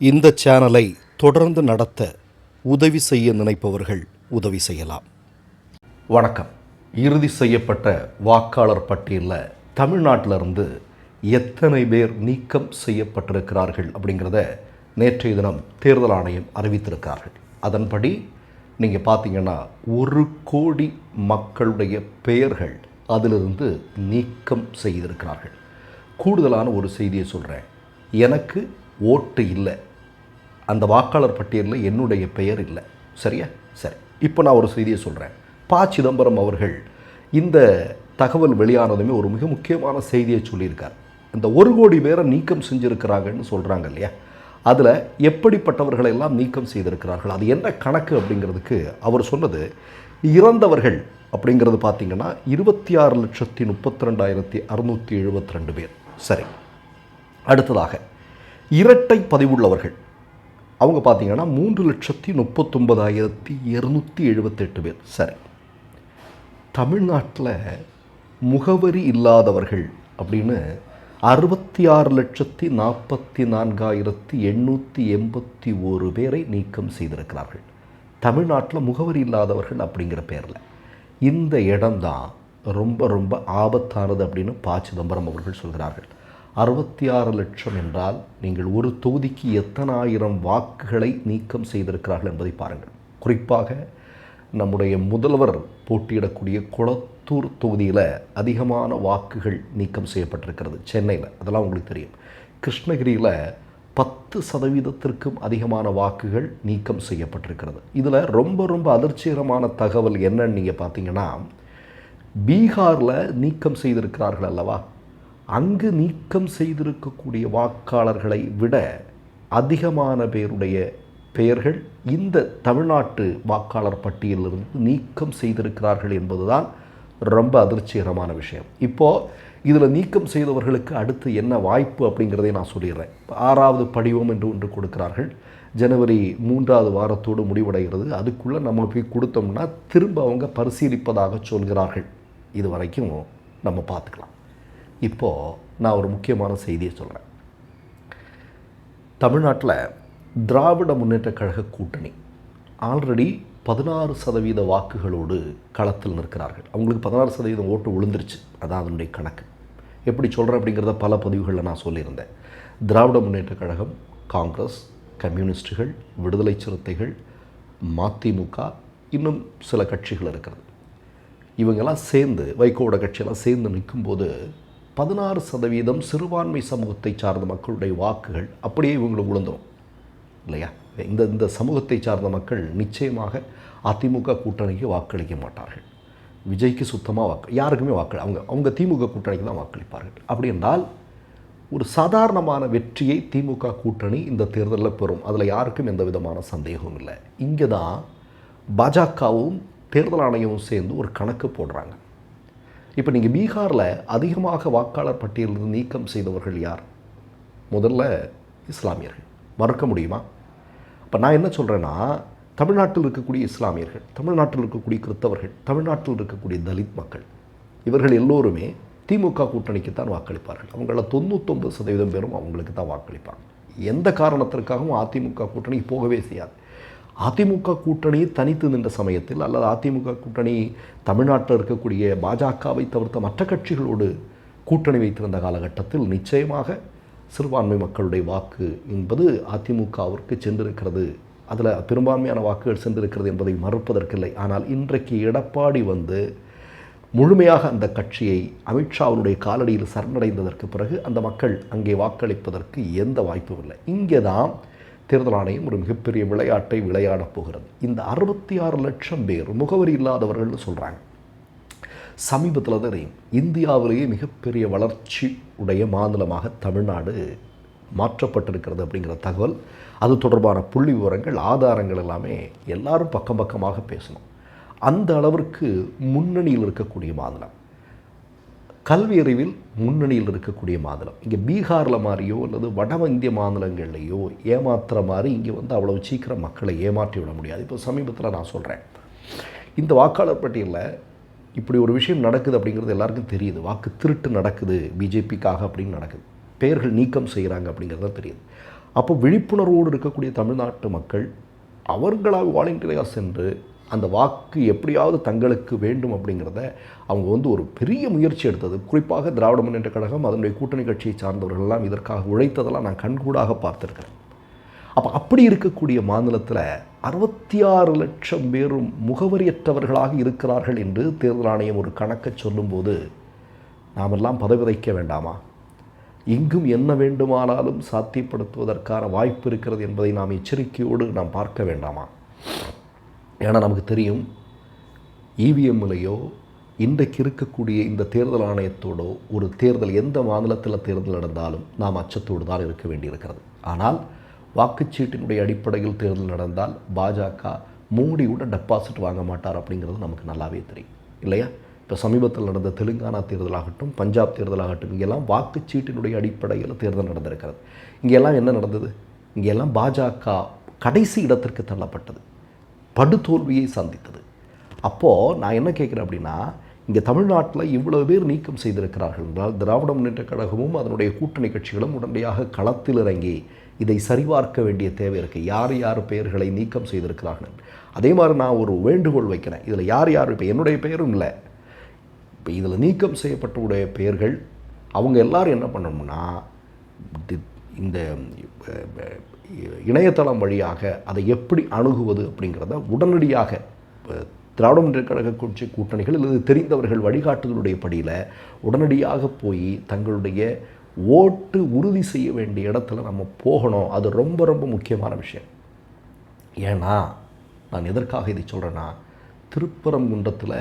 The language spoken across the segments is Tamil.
இந்த சேனலை தொடர்ந்து நடத்த உதவி செய்ய நினைப்பவர்கள் உதவி செய்யலாம். வணக்கம். இறுதி செய்யப்பட்ட வாக்காளர் பட்டியலில் தமிழ்நாட்டிலிருந்து எத்தனை பேர் நீக்கம் செய்யப்பட்டிருக்கிறார்கள் அப்படிங்கிறத நேற்றைய தினம் தேர்தல் ஆணையம் அறிவித்திருக்கிறார்கள். அதன்படி நீங்கள் பார்த்தீங்கன்னா ஒரு கோடி மக்களுடைய பெயர்கள் அதிலிருந்து நீக்கம் செய்திருக்கிறார்கள். கூடுதலான ஒரு செய்தியை சொல்கிறேன் எனக்கு ஓட்டு இல்லை. அந்த வாக்காளர் பட்டியலில் என்னுடைய பெயர் இல்லை. சரியா? சரி. இப்போ நான் ஒரு செய்தியை சொல்கிறேன் ப. சிதம்பரம் அவர்கள் இந்த தகவல் வெளியானதுமே ஒரு மிக முக்கியமான செய்தியை சொல்லியிருக்கார். இந்த ஒரு கோடி பேரை நீக்கம் செஞ்சுருக்கிறாங்கன்னு சொல்கிறாங்க இல்லையா? அதில் எப்படிப்பட்டவர்களை எல்லாம் நீக்கம் செய்திருக்கிறார்கள்? அது என்ன கணக்கு அப்படிங்கிறதுக்கு அவர் சொன்னது இறந்தவர்கள் அப்படிங்கிறது பார்த்தீங்கன்னா இருபத்தி ஆறு லட்சத்தி முப்பத்தி ரெண்டாயிரத்தி அறுநூற்றி எழுபத்தி ரெண்டு பேர். சரி. அடுத்ததாக இரட்டை பதிவுள்ளவர்கள். அவங்க பார்த்தீங்கன்னா மூன்று லட்சத்தி முப்பத்தொம்பதாயிரத்தி இரநூத்தி எழுபத்தெட்டு பேர். சரி. தமிழ்நாட்டில் முகவரி இல்லாதவர்கள் அப்படின்னு அறுபத்தி ஆறு லட்சத்தி நாற்பத்தி நான்காயிரத்தி எண்ணூற்றி எண்பத்தி ஒரு பேரை நீக்கம் செய்திருக்கிறார்கள். தமிழ்நாட்டில் முகவரி இல்லாதவர்கள் அப்படிங்கிற பேரில். இந்த இடம்தான் ரொம்ப ரொம்ப ஆபத்தானது அப்படின்னு ப. சிதம்பரம் அவர்கள் சொல்கிறார்கள். அறுபத்தி ஆறு லட்சம் என்றால் நீங்கள் ஒரு தொகுதிக்கு எத்தனாயிரம் வாக்குகளை நீக்கம் செய்திருக்கிறார்கள் என்பதை பாருங்கள். குறிப்பாக நம்முடைய முதல்வர் போட்டியிடக்கூடிய குளத்தூர் தொகுதியில் அதிகமான வாக்குகள் நீக்கம் செய்யப்பட்டிருக்கிறது சென்னையில். அதெல்லாம் உங்களுக்கு தெரியும். கிருஷ்ணகிரியில் பத்து சதவீதத்திற்கும் அதிகமான வாக்குகள் நீக்கம் செய்யப்பட்டிருக்கிறது. இதில் ரொம்ப ரொம்ப அதிர்ச்சிகரமான தகவல் என்னன்னு நீங்கள் பார்த்தீங்கன்னா பீகாரில் நீக்கம் செய்திருக்கிறார்கள் அல்லவா? அங்கு நீக்கம் செய்திருக்கக்கூடிய வாக்காளர்களை விட அதிகமான பேருடைய பெயர்கள் இந்த தமிழ்நாட்டு வாக்காளர் பட்டியலிலிருந்து நீக்கம் செய்திருக்கிறார்கள் என்பதுதான் ரொம்ப அதிர்ச்சிகரமான விஷயம். இப்போது இதில் நீக்கம் செய்தவர்களுக்கு அடுத்து என்ன வாய்ப்பு அப்படிங்கிறதை நான் சொல்லிடுறேன். இப்போ ஆறாவது படிவம் என்று ஒன்று கொடுக்கிறார்கள். ஜனவரி மூன்றாவது வாரத்தோடு முடிவடைகிறது. அதுக்குள்ளே நம்ம போய் கொடுத்தோம்னா திரும்ப அவங்க பரிசீலிப்பதாக சொல்கிறார்கள். இது வரைக்கும் நம்ம பார்த்துக்கலாம். இப்போது நான் ஒரு முக்கியமான செய்தியை சொல்கிறேன் தமிழ்நாட்டில் திராவிட முன்னேற்ற கழக கூட்டணி ஆல்ரெடி பதினாறு சதவீத வாக்குகளோடு களத்தில் நிற்கிறார்கள். அவங்களுக்கு பதினாறு சதவீதம் ஓட்டு விழுந்துருச்சு. அதான் அதனுடைய கணக்கு. எப்படி சொல்கிறேன் அப்படிங்கிறத பல பதிவுகளில் நான் சொல்லியிருந்தேன். திராவிட முன்னேற்ற கழகம் காங்கிரஸ் கம்யூனிஸ்டுகள் விடுதலை சிறுத்தைகள் மதிமுக இன்னும் சில கட்சிகள் இருக்கிறது. இவங்கெல்லாம் சேர்ந்து வைகோட கட்சியெல்லாம் சேர்ந்து நிற்கும்போது பதினாறு சதவீதம் சிறுபான்மை சமூகத்தை சார்ந்த மக்களுடைய வாக்குகள் அப்படியே இவங்களுக்கு விழுந்துடும் இல்லையா? இந்த இந்த சமூகத்தை சார்ந்த மக்கள் நிச்சயமாக அதிமுக கூட்டணிக்கு வாக்களிக்க மாட்டார்கள். விஜய்க்கு சுத்தமாக வாக்கு யாருக்குமே வாக்கு அவங்க அவங்க திமுக கூட்டணிக்கு தான் வாக்களிப்பார்கள். அப்படி என்றால் ஒரு சாதாரணமான வெற்றியை திமுக கூட்டணி இந்த தேர்தலில் பெறும். அதில் யாருக்கும் எந்த விதமான சந்தேகமும் இல்லை. இங்கே தான் பாஜகவும் தேர்தல் ஆணையமும் சேர்ந்து ஒரு கணக்கு போடுறாங்க. இப்போ நீங்கள் பீகாரில் அதிகமாக வாக்காளர் பட்டியலில் நீக்கம் செய்தவர்கள் யார்? முதல்ல இஸ்லாமியர்கள். மறுக்க முடியுமா? இப்போ நான் என்ன சொல்கிறேன்னா தமிழ்நாட்டில் இருக்கக்கூடிய இஸ்லாமியர்கள் தமிழ்நாட்டில் இருக்கக்கூடிய கிறித்தவர்கள் தமிழ்நாட்டில் இருக்கக்கூடிய தலித் மக்கள் இவர்கள் எல்லோருமே திமுக கூட்டணிக்கு தான் வாக்களிப்பார்கள். அவங்கள தொண்ணூத்தொம்பது சதவீதம் பேரும் அவங்களுக்கு தான் வாக்களிப்பாங்க. எந்த காரணத்திற்காகவும் அதிமுக கூட்டணிக்கு போகவே செய்யாது. அதிமுக கூட்டணி தனித்து நின்ற சமயத்தில் அல்லது அதிமுக கூட்டணி தமிழ்நாட்டில் இருக்கக்கூடிய பாஜகவை தவிர்த்த மற்ற கட்சிகளோடு கூட்டணி வைத்திருந்த காலகட்டத்தில் நிச்சயமாக சிறுபான்மை மக்களுடைய வாக்கு என்பது அதிமுகவிற்கு சென்றிருக்கிறது. அதில் பெரும்பான்மையான வாக்குகள் சென்றிருக்கிறது என்பதை மறுப்பதற்கில்லை. ஆனால் இன்றைக்கு எடப்பாடி வந்து முழுமையாக அந்த கட்சியை அமித்ஷாவினுடைய காலடியில் சரணடைந்ததற்கு பிறகு அந்த மக்கள் அங்கே வாக்களிப்பதற்கு எந்த வாய்ப்பும் இல்லை. இங்கே தான் தேர்தல் ஆணையம் ஒரு மிகப்பெரிய விளையாட்டை விளையாடப் போகிறது. இந்த அறுபத்தி ஆறு லட்சம் பேர் முகவரி இல்லாதவர்கள்னு சொல்கிறாங்க சமீபத்தில் தான் தெரியும். இந்தியாவிலேயே மிகப்பெரிய வளர்ச்சி உடைய மாநிலமாக தமிழ்நாடு மாற்றப்பட்டிருக்கிறது அப்படிங்கிற தகவல். அது தொடர்பான புள்ளி விவரங்கள் ஆதாரங்கள் எல்லாமே எல்லாரும் பக்கம் பக்கமாக பேசணும். அந்த அளவிற்கு முன்னணியில் இருக்கக்கூடிய மாநிலம். கல்வி அறிவில் முன்னணியில் இருக்கக்கூடிய மாநிலம். இங்கே பீகாரில் மாதிரியோ அல்லது வட இந்திய மாநிலங்கள்லேயோ ஏமாத்துற மாதிரி இங்கே வந்து அவ்வளோ சீக்கிரம் மக்களை ஏமாற்றி விட முடியாது. இப்போ சமீபத்தில் நான் சொல்கிறேன் இந்த வாக்காளர் பட்டியலில் இப்படி ஒரு விஷயம் நடக்குது அப்படிங்கிறது எல்லாருக்கும் தெரியுது. வாக்கு திருட்டு நடக்குது பிஜேபிக்காக அப்படின்னு நடக்குது. பெயர்கள் நீக்கம் செய்கிறாங்க அப்படிங்கிறது தான் தெரியுது. அப்போ விழிப்புணர்வோடு இருக்கக்கூடிய தமிழ்நாட்டு மக்கள் அவர்களாக வாலண்டியராக சென்று அந்த வாக்கு எப்படியாவது தங்களுக்கு வேண்டும் அப்படிங்கிறத அவங்க வந்து ஒரு பெரிய முயற்சி எடுத்தது. குறிப்பாக திராவிட முன்னேற்ற கழகம் அதனுடைய கூட்டணி கட்சியை சார்ந்தவர்கள்லாம் இதற்காக உழைத்ததெல்லாம் நான் கண்கூடாக பார்த்துருக்கிறேன். அப்போ அப்படி இருக்கக்கூடிய மாநிலத்தில் அறுபத்தி ஆறு லட்சம் பேரும் முகவரியற்றவர்களாக இருக்கிறார்கள் என்று தேர்தல் ஆணையம் ஒரு கணக்கை சொல்லும்போது நாமெல்லாம் பதவிதைக்க வேண்டாமா? இங்கும் என்ன வேண்டுமானாலும் சாத்தியப்படுத்துவதற்கான வாய்ப்பு இருக்கிறது என்பதை நாம் எச்சரிக்கையோடு நாம் பார்க்க வேண்டாமா? ஏன்னா நமக்கு தெரியும் இவிஎம்லேயோ இன்றைக்கு இருக்கக்கூடிய இந்த தேர்தல் ஆணையத்தோடோ ஒரு தேர்தல் எந்த மாநிலத்தில் தேர்தல் நடந்தாலும் நாம் அச்சத்தோடு தான் இருக்க வேண்டியிருக்கிறது. ஆனால் வாக்குச்சீட்டினுடைய அடிப்படையில் தேர்தல் நடந்தால் பாஜக மோடியோட டெபாசிட் வாங்க மாட்டார் அப்படிங்கிறது நமக்கு நல்லாவே தெரியும். இல்லையா? இப்போ சமீபத்தில் நடந்த தெலுங்கானா தேர்தலாகட்டும் பஞ்சாப் தேர்தலாகட்டும் இங்கெல்லாம் வாக்குச்சீட்டினுடைய அடிப்படையில் தேர்தல் நடந்திருக்கிறது. இங்கெல்லாம் என்ன நடந்தது? இங்கெல்லாம் பாஜக கடைசி இடத்திற்கு தள்ளப்பட்டது. படுதோல்வியை சந்தித்தது. அப்போது நான் என்ன கேட்குறேன் அப்படின்னா இங்கே தமிழ்நாட்டில் இவ்வளவு பேர் நீக்கம் செய்திருக்கிறார்கள் என்றால் திராவிட முன்னேற்ற கழகமும் அதனுடைய கூட்டணி கட்சிகளும் உடனடியாக களத்தில் இறங்கி இதை சரிபார்க்க வேண்டிய தேவை இருக்குது யார் யார் பெயர்களை நீக்கம் செய்திருக்கிறார்கள்? அதே மாதிரி நான் ஒரு வேண்டுகோள் வைக்கிறேன். இதில் யார் யார் இப்போ என்னுடைய பெயரும் இல்லை. இப்போ இதில் நீக்கம் செய்யப்பட்டவுடைய பெயர்கள் அவங்க எல்லாரும் என்ன பண்ணணும்னா இந்த இணையதளம் வழியாக அதை எப்படி அணுகுவது அப்படிங்கிறத உடனடியாக திராவிட முன்னேற்ற கழக கட்சி கூட்டணிகள் அல்லது தெரிந்தவர்கள் வழிகாட்டுதலுடைய படியில் உடனடியாக போய் தங்களுடைய ஓட்டு உறுதி செய்ய வேண்டிய இடத்துல நம்ம போகணும். அது ரொம்ப ரொம்ப முக்கியமான விஷயம். ஏன்னா நான் எதற்காக இதை சொல்கிறேன்னா திருப்பரங்குன்றத்தில்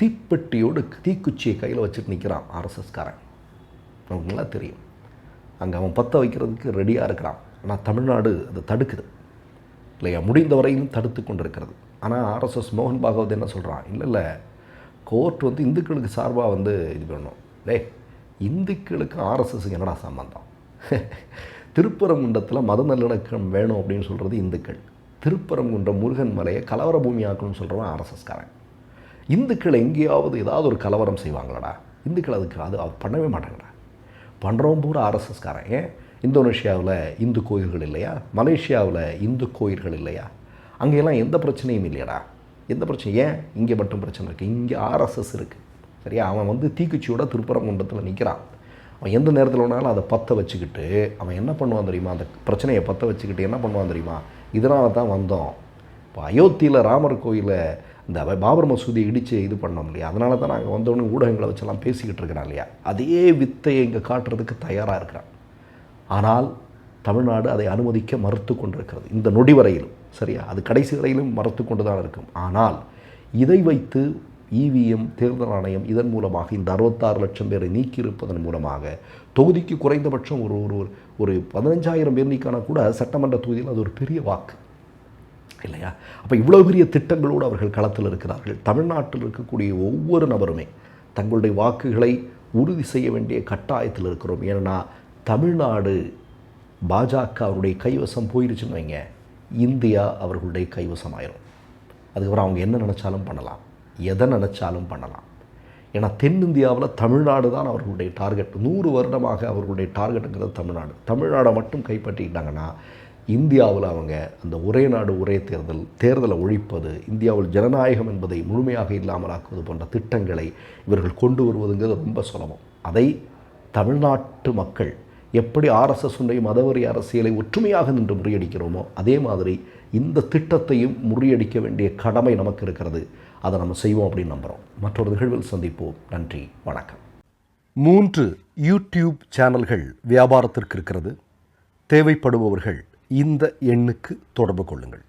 தீப்பெட்டியோடு தீக்குச்சியை கையில் வச்சுட்டு நிற்கிறான் ஆர்எஸ்எஸ்காரன் நமக்கு நல்லா தெரியும். அங்கே அவன் பற்ற வைக்கிறதுக்கு ரெடியாக இருக்கிறான். ஆனால் தமிழ்நாடு அதை தடுக்குது. இல்லையா? முடிந்த வரையிலும் தடுத்து கொண்டிருக்கிறது ஆனால் ஆர்எஸ்எஸ் மோகன் பாகவத் என்ன சொல்கிறான் இல்லை இல்லை. கோர்ட் வந்து இந்துக்களுக்கு சார்பாக வந்து இது பண்ணணும். டே இந்துக்களுக்கு ஆர்எஸ்எஸ்க்கு என்னடா சம்பந்தம்? திருப்பரங்குன்றத்தில் மத நல்லிணக்கம் வேணும் அப்படின்னு சொல்கிறது இந்துக்கள். திருப்பரங்குன்றம் முருகன் மலையை கலவர பூமியாக்கணும்னு சொல்கிறவன் ஆர்எஸ்எஸ்காரன் இந்துக்கள் எங்கேயாவது ஏதாவது ஒரு கலவரம் செய்வாங்களடா? இந்துக்கள் அதுக்கு அது அது பண்ணவே மாட்டாங்கடா. பண்ணுறவன் பூரா ஆர்எஸ்எஸ்காரன் ஏன்? இந்தோனேஷியாவில் இந்து கோயில்கள் இல்லையா? மலேசியாவில் இந்து கோயில்கள் இல்லையா? அங்கெல்லாம் எந்த பிரச்சனையும் இல்லையடா. எந்த பிரச்சனை? ஏன்? இங்கே மட்டும் பிரச்சனை இருக்குது இங்கே ஆர்எஸ்எஸ் இருக்குது சரியா? அவன் வந்து தீக்குச்சியோட திருப்பரங்குன்றத்தில் நிற்கிறான் அவன் எந்த நேரத்தில் வேணாலும் அதை பற்ற வச்சுக்கிட்டு அவன் என்ன பண்ணுவான் தெரியுமா? அந்த பிரச்சனையை பற்ற வச்சுக்கிட்டு என்ன பண்ணுவான் தெரியுமா? இதனால தான் வந்தோம். இப்போ அயோத்தியில் ராமர் கோயிலை இந்த பாபர் மசூதியை இடித்து இது பண்ணோம் இல்லையா? அதனால தான் நாங்கள் வந்தோடனே ஊடகங்களை வச்செல்லாம் பேசிக்கிட்டு இருக்கிறான் இல்லையா? அதே வித்தையை இங்கே காட்டுறதுக்கு தயாராக இருக்கிறான். ஆனால் தமிழ்நாடு அதை அனுமதிக்க மறுத்து கொண்டிருக்கிறது. இந்த நொடி வரையிலும் சரியா? அது கடைசி வரையிலும் மறுத்து கொண்டு தான் இருக்கும். ஆனால் இதை வைத்து இவிஎம் தேர்தல் ஆணையம் இதன் மூலமாக இந்த அறுபத்தாறு லட்சம் பேரை நீக்கியிருப்பதன் மூலமாக தொகுதிக்கு குறைந்தபட்சம் ஒரு ஒரு ஒரு பதினஞ்சாயிரம் பேர் நீக்கான கூட சட்டமன்ற தொகுதியில் அது ஒரு பெரிய வாக்கு. இல்லையா? அப்போ இவ்வளோ பெரிய திட்டங்களோடு அவர்கள் களத்தில் இருக்கிறார்கள். தமிழ்நாட்டில் இருக்கக்கூடிய ஒவ்வொரு நபருமே தங்களுடைய வாக்குகளை உறுதி செய்ய வேண்டிய கட்டாயத்தில் இருக்கிறோம். ஏன்னா தமிழ்நாடு பாஜக அவருடைய கைவசம் போயிருச்சுன்னு வைங்க இந்தியா அவர்களுடைய கைவசம் ஆயிரும். அதுக்கப்புறம் அவங்க என்ன நினச்சாலும் பண்ணலாம் எதை நினச்சாலும் பண்ணலாம். ஏன்னா தென்னிந்தியாவில் தமிழ்நாடு தான் அவர்களுடைய டார்கெட். நூறு வருடமாக அவர்களுடைய டார்கெட்டுங்கிறது தமிழ்நாடு. தமிழ்நாடை மட்டும் கைப்பற்றிக்கிட்டாங்கன்னா இந்தியாவில் அவங்க அந்த ஒரே நாடு ஒரே தேர்தல் தேர்தலை ஒழிப்பது இந்தியாவில் ஜனநாயகம் என்பதை முழுமையாக இல்லாமலாக்குவது போன்ற திட்டங்களை இவர்கள் கொண்டு வருவதுங்கிறது ரொம்ப சுலபம். அதை தமிழ்நாட்டு மக்கள் எப்படி ஆர்எஸ்எஸ் மதவெறி மதவரி அரசியலை ஒற்றுமையாக நின்று முறியடிக்கிறோமோ அதே மாதிரி இந்த திட்டத்தையும் முறியடிக்க வேண்டிய கடமை நமக்கு இருக்கிறது. அதை நம்ம செய்வோம் அப்படின்னு நம்புகிறோம் மற்றொரு நிகழ்வில் சந்திப்போம். நன்றி வணக்கம். மூன்று யூடியூப் சேனல்கள் வியாபாரத்திற்கு இருக்கிறது. தேவைப்படுபவர்கள் இந்த எண்ணுக்கு தொடர்பு கொள்ளுங்கள்.